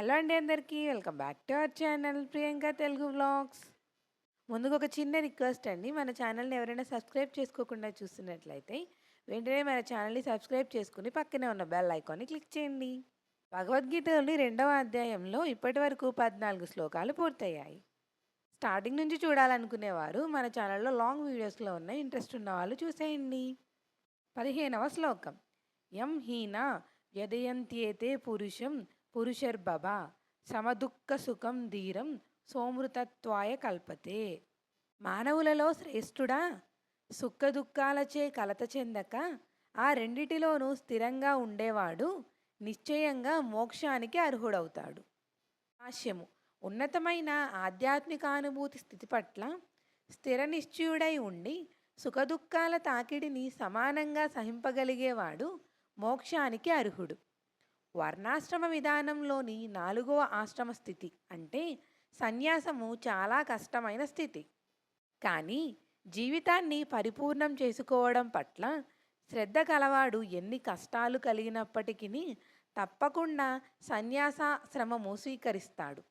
Hello అండి అందరికీ welcome back to our channel Priyanka Telugu vlogs. ముందుగా ఒక చిన్న రిక్వెస్ట్ అండి మన ఛానల్ని ఎవరైనా సబ్స్క్రైబ్ చేసుకోకుండా చూస్తున్నట్లయితే వెంటనే మన ఛానల్ని సబ్స్క్రైబ్ చేసుకుని పక్కనే ఉన్న బెల్ ఐకాన్ని క్లిక్ చేయండి. భగవద్గీతలోని రెండవ అధ్యాయంలో ఇప్పటి వరకు పద్నాలుగు శ్లోకాలు పూర్తయ్యాయి. స్టార్టింగ్ నుంచి చూడాలనుకునేవారు మన ఛానల్లో లాంగ్ వీడియోస్లో ఉన్న ఇంట్రెస్ట్ ఉన్న వాళ్ళు చూసేయండి. పదిహేనవ శ్లోకం. యం హీన వ్యదయంత్యేతే పురుషం పురుషర్భవ సమదుఃఖ సుఖం ధీరం సోమృతత్వాయ కల్పతే. మానవులలో శ్రేష్ఠుడా సుఖదుఃఖాలచే కలత చెందక ఆ రెండిటిలోనూ స్థిరంగా ఉండేవాడు నిశ్చయంగా మోక్షానికి అర్హుడవుతాడు. భాష్యము ఉన్నతమైన ఆధ్యాత్మికానుభూతి స్థితి పట్ల స్థిర నిశ్చయుడై ఉండి సుఖదుఖాల తాకిడిని సమానంగా సహింపగలిగేవాడు మోక్షానికి అర్హుడు. వర్ణాశ్రమ విధానంలోని నాలుగవ ఆశ్రమ స్థితి అంటే సన్యాసము చాలా కష్టమైన స్థితి. కానీ జీవితాన్ని పరిపూర్ణం చేసుకోవడం పట్ల శ్రద్ధ కలవాడు ఎన్ని కష్టాలు కలిగినప్పటికీ తప్పకుండా సన్యాసాశ్రమము స్వీకరిస్తాడు.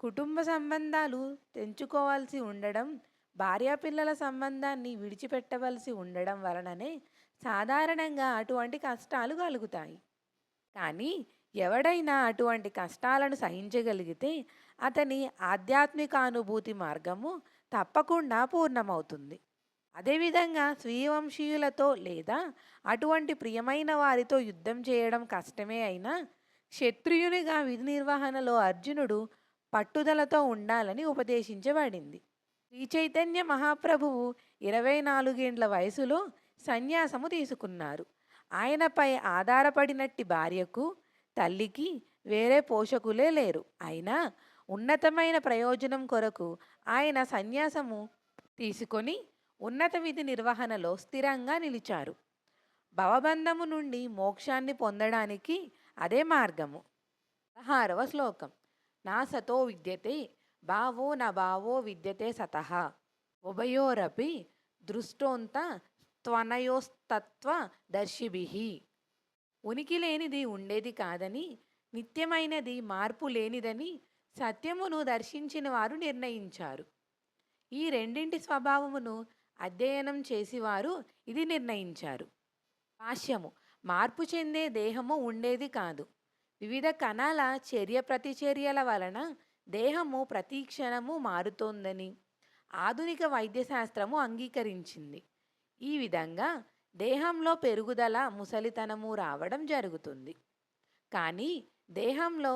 కుటుంబ సంబంధాలు తెంచుకోవాల్సి ఉండడం భార్యాపిల్లల సంబంధాన్ని విడిచిపెట్టవలసి ఉండడం వలననే సాధారణంగా అటువంటి కష్టాలు కలుగుతాయి. కానీ ఎవడైనా అటువంటి కష్టాలను సహించగలిగితే అతని ఆధ్యాత్మిక అనుభూతి మార్గము తప్పకుండా పూర్ణమవుతుంది. అదేవిధంగా స్వీయవంశీయులతో లేదా అటువంటి ప్రియమైన వారితో యుద్ధం చేయడం కష్టమే అయినా క్షత్రియునిగా విధి నిర్వహణలో అర్జునుడు పట్టుదలతో ఉండాలని ఉపదేశించబడింది. శ్రీ చైతన్య మహాప్రభువు ఇరవై నాలుగేండ్ల వయసులో సన్యాసము తీసుకున్నారు. ఆయనపై ఆధారపడినట్టి భార్యకు తల్లికి వేరే పోషకులే లేరు. అయినా ఉన్నతమైన ప్రయోజనం కొరకు ఆయన సన్యాసము తీసుకొని ఉన్నత విధి నిర్వహణలో స్థిరంగా నిలిచారు. భవబంధము నుండి మోక్షాన్ని పొందడానికి అదే మార్గము. పదహారవ శ్లోకం. నా సతో విద్యతే భావో నా భావో విద్యతే సతః. ఉభయోరపి దృష్టోంత త్వనయోస్తత్వ దర్శిభి. ఉనికి లేనిది ఉండేది కాదని నిత్యమైనది మార్పు లేనిదని సత్యమును దర్శించిన వారు నిర్ణయించారు. ఈ రెండింటి స్వభావమును అధ్యయనం చేసివారు ఇది నిర్ణయించారు. భాష్యము మార్పు చెందే దేహము ఉండేది కాదు. వివిధ కణాల చర్య ప్రతిచర్యల వలన దేహము ప్రతీక్షణము మారుతోందని ఆధునిక వైద్యశాస్త్రము అంగీకరించింది. ఈ విధంగా దేహంలో పెరుగుదల ముసలితనము రావడం జరుగుతుంది. కానీ దేహంలో